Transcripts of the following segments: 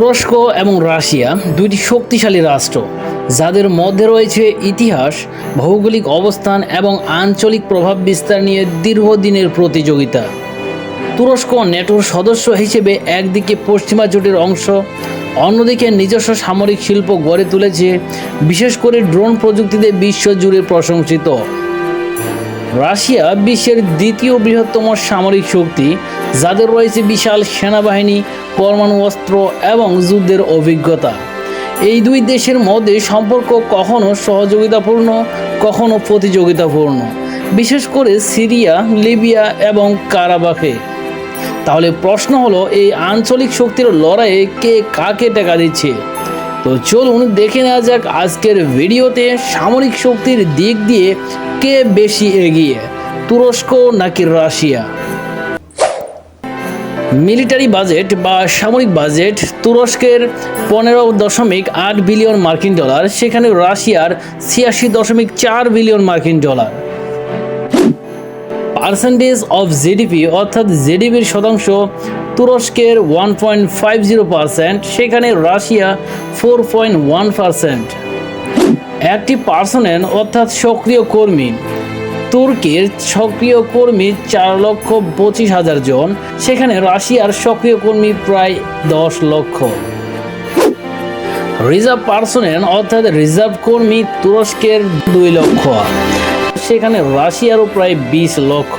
তুরস্ক এবং রাশিয়া দুইটি শক্তিশালী রাষ্ট্র, যাদের মধ্যে রয়েছে ইতিহাস, ভৌগোলিক অবস্থান এবং আঞ্চলিক প্রভাব বিস্তার নিয়ে দীর্ঘদিনের প্রতিযোগিতা। তুরস্ক নেটোর সদস্য হিসেবে একদিকে পশ্চিমা জোটের অংশ, অন্যদিকে নিজস্ব সামরিক শিল্প গড়ে তুলেছে, বিশেষ করে ড্রোন প্রযুক্তিতে বিশ্বজুড়ে প্রশংসিত। রাশিয়া বিশ্বের দ্বিতীয় বৃহত্তম সামরিক শক্তি যাদের রয়েছে বিশাল সেনাবাহিনী, পরমাণু অস্ত্র এবং যুদ্ধের অভিজ্ঞতা। এই দুই দেশের মধ্যে সম্পর্ক কখনো সহযোগিতাপূর্ণ, কখনো প্রতিযোগিতাপূর্ণ। বিশেষ করে সিরিয়া, লিবিয়া এবং কারাবাখে। তাহলে প্রশ্ন হলো, এই আঞ্চলিক শক্তির লড়াইয়ে কে কাকে টেকা দিচ্ছে? তো চলুন দেখে নেওয়া যাক আজকের ভিডিওতে সামরিক শক্তির দিক দিয়ে কে বেশি এগিয়ে, তুরস্ক নাকি রাশিয়া? মিলিটারি বাজেট বা সামরিক বাজেট তুরস্কের পনেরো দশমিক আট বিলিয়ন মার্কিন ডলার, সেখানে রাশিয়ার ছিয়াশি দশমিক চার বিলিয়ন মার্কিন ডলার। পার্সেন্টেজ অফ জিডিপি, অর্থাৎ জিডিপির শতাংশ তুরস্কের one point five zero percent, সেখানে Russia four point one percent. একটি পার্সোনেল অর্থাৎ সক্রিয় কর্মী। তুর্কির সক্রিয় কর্মী চার লক্ষ পঁচিশ হাজার জন, সেখানে রাশিয়ার সক্রিয় কর্মী প্রায় দশ লক্ষ। রিজার্ভ পার্সোনেল অর্থাৎ রিজার্ভ কর্মী তুরস্কের দুই লক্ষ, সেখানে রাশিয়ারও প্রায় বিশ লক্ষ।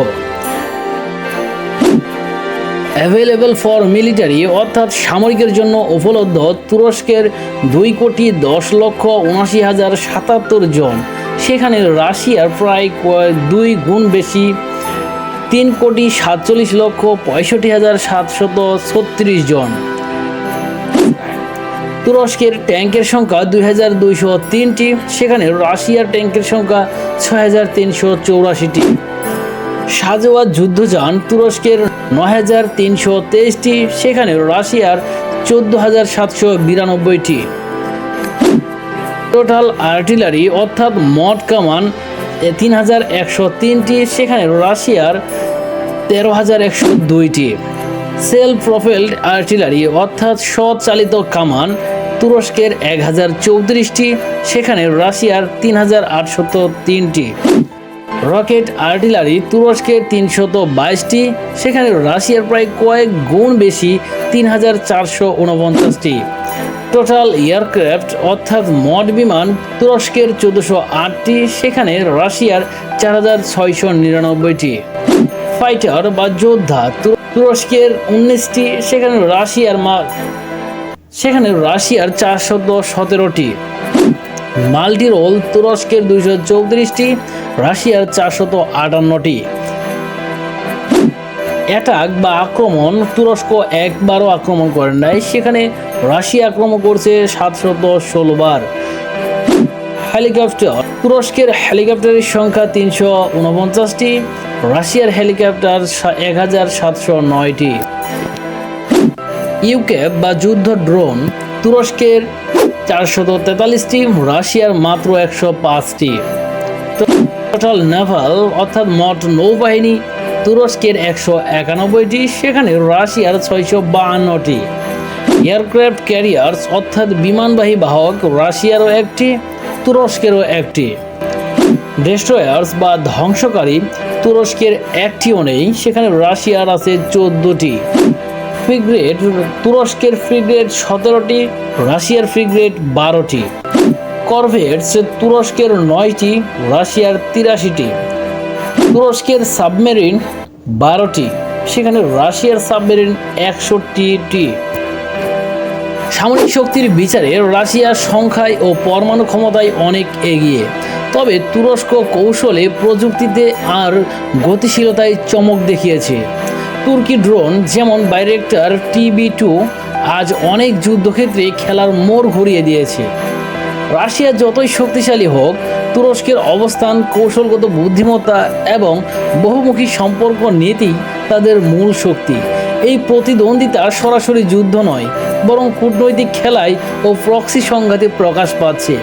অ্যাভেলেবল ফর মিলিটারি অর্থাৎ সামরিকের জন্য উপলব্ধ তুরস্কের দুই কোটি দশ লক্ষ উনাশি হাজার সাতাত্তর জন। সেখানে রাশিয়ার প্রায় কয়- দুই গুণ বেশি, তিন কোটি সাতচল্লিশ লক্ষ পঁয়ষট্টি হাজার সাতশত ছত্রিশ জন। তুরস্কের ট্যাঙ্কের সংখ্যা দুই হাজার দুইশো তিনটি, সেখানে রাশিয়ার ট্যাঙ্কের সংখ্যা ছয় হাজার তিনশো চৌরাশিটি। সাজোয়া যুদ্ধযান তুরস্কের নয় হাজার তিনশো তেইশটি, সেখানে রাশিয়ার চোদ্দ হাজার সাতশো বিরানব্বইটি। টোটাল আর্টিলারি অর্থাৎ মড কামান তিন হাজার একশো তিনটি, সেখানে রাশিয়ার তেরো হাজার একশো দুইটি। সেলফ প্রোফেলড আর্টিলারি অর্থাৎ স্বচালিত কামান, তুরস্কের এক হাজার চৌত্রিশটি, সেখানে রাশিয়ার তিন হাজার আটশত তিনটি। রকেট আর্টিলারি তুরস্কের তিনশত বাইশটি, সেখানে রাশিয়ার প্রায় কয়েক গুণ বেশি, তিন হাজার চারশো উনপঞ্চাশটি। টোটাল এয়ারক্রাফট, অর্থাৎ মড বিমান, তুরস্কের চোদ্দোশো আটটি, সেখানে রাশিয়ার চার হাজার ছয়শো নিরানব্বইটি। ফাইটার বা যোদ্ধা তুরস্কের উনিশটি, সেখানে রাশিয়ার মা সেখানে রাশিয়ার চারশত সতেরোটি। মাল্টিরোল তুরস্কের দুইশো চৌত্রিশটি, রাশিয়ার চারশত আটান্নটি। অ্যাটাক বা আক্রমণ, তুরস্ক একবারও আক্রমণ করে নাই। সেখানে রাশিয়া আক্রমণ করছে সাতশত ষোলো বার। হেলিকপ্টার, তুরস্কের হেলিকপ্টারের সংখ্যা তিনশো উনপঞ্চাশটি, রাশিয়ার হেলিকপ্টার এক হাজার সাতশো নয়টি। ইউক্যাপ বা যুদ্ধ ড্রোন, তুরস্কের চারশত তেতাল্লিশটি, রাশিয়ার মাত্র একশো পাঁচটি। টোটাল নেভাল অর্থাৎ মোট নৌবাহিনী তুরস্কের একশো একানব্বইটি, সেখানে রাশিয়ার ছয়শো বাহান্নটি। এয়ারক্রাফট ক্যারিয়ার্স, অর্থাৎ বিমানবাহী বাহক, রাশিয়ারও একটি, তুরস্কেরও একটি। ডেস্ট্রয়ার্স বা ধ্বংসকারী, তুরস্কের একটিও নেই, সেখানে রাশিয়ার আছে চোদ্দোটি। ফ্রিগ্রেড, তুরস্কের ফ্রিগ্রেড সতেরোটি, রাশিয়ার ফ্রিগ্রেড বারোটি। করভেটস, তুরস্কের নয়টি, রাশিয়ার তিরাশিটি। তুরস্কের সাবমেরিন বারোটি, সেখানে রাশিয়ার সাবমেরিন একষট্টিটি। সামরিক শক্তির বিচারে রাশিয়ার সংখ্যায় ও পরমাণু ক্ষমতায় অনেক এগিয়ে। তবে তুরস্ক কৌশলে প্রযুক্তিতে আর গতিশীলতায় চমক দেখিয়েছে। তুর্কি ড্রোন যেমন বাইরেক্টার টিবি টু, আজ অনেক যুদ্ধক্ষেত্রে খেলার মোড় ঘুরিয়ে দিয়েছে। রাশিয়া যতই শক্তিশালী হোক তুরস্কের অবস্থান, কৌশলগত বুদ্ধিমত্তা এবং বহুমুখী সম্পর্ক নীতি তাদের মূল শক্তি। এই প্রতিদ্বন্দ্বিতা সরাসরি যুদ্ধ নয়, বরং কূটনৈতিক খেলায় ও প্রক্সি সংঘাতে প্রকাশ পাচ্ছে।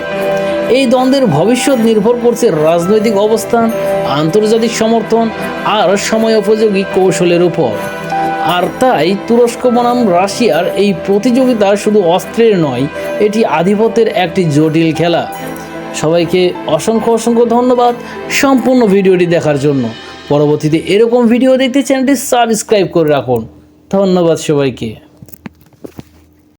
এই দ্বন্দ্বের ভবিষ্যৎ নির্ভর করছে রাজনৈতিক অবস্থান, আন্তর্জাতিক সমর্থন আর সময় উপযোগী কৌশলের উপর। আর তাই তুরস্ক বনাম রাশিয়ার এই প্রতিযোগিতা শুধু অস্ত্রের নয়, এটি আধিপত্যের একটি জটিল খেলা। সবাইকে অসংখ্য অসংখ্য ধন্যবাদ সম্পূর্ণ ভিডিওটি দেখার জন্য। পরবর্তীতে এরকম ভিডিও দেখতে চ্যানেলটি সাবস্ক্রাইব করে রাখুন। ধন্যবাদ সবাইকে।